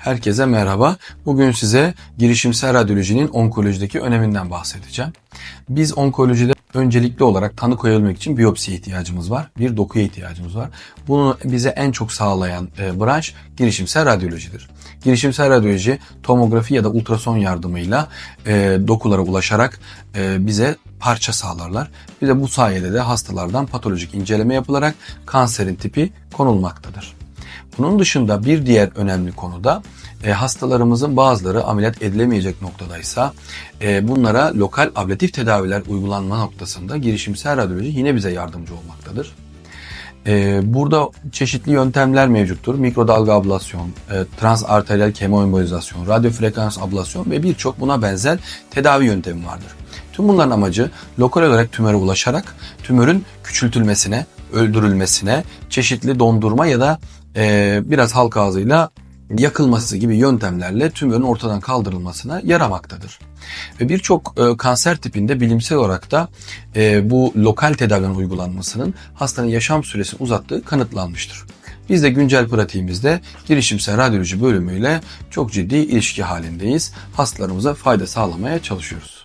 Herkese merhaba. Bugün size girişimsel radyolojinin onkolojideki öneminden bahsedeceğim. Biz onkolojide öncelikli olarak tanı koyabilmek için biyopsiye ihtiyacımız var. Bir dokuya ihtiyacımız var. Bunu bize en çok sağlayan e, branş girişimsel radyolojidir. Girişimsel radyoloji tomografi ya da ultrason yardımıyla e, dokulara ulaşarak e, bize parça sağlarlar. Bir de bu sayede de hastalardan patolojik inceleme yapılarak kanserin tipi konulmaktadır. Bunun dışında bir diğer önemli konu da e, hastalarımızın bazıları ameliyat edilemeyecek noktadaysa e, bunlara lokal ablatif tedaviler uygulanma noktasında girişimsel radyoloji yine bize yardımcı olmaktadır. E, burada çeşitli yöntemler mevcuttur. Mikrodalga ablasyon, e, transarteriyel kemoembolizasyon, radyofrekans ablasyon ve birçok buna benzer tedavi yöntemi vardır. Tüm bunların amacı lokal olarak tümöre ulaşarak tümörün küçültülmesine, öldürülmesine, çeşitli dondurma ya da e, biraz halk ağzıyla yakılması gibi yöntemlerle tümörün ortadan kaldırılmasına yaramaktadır. Ve birçok e, kanser tipinde bilimsel olarak da e, bu lokal tedavilerin uygulanmasının hastanın yaşam süresini uzattığı kanıtlanmıştır. Biz de güncel pratiğimizde girişimsel radyoloji bölümüyle çok ciddi ilişki halindeyiz. Hastalarımıza fayda sağlamaya çalışıyoruz.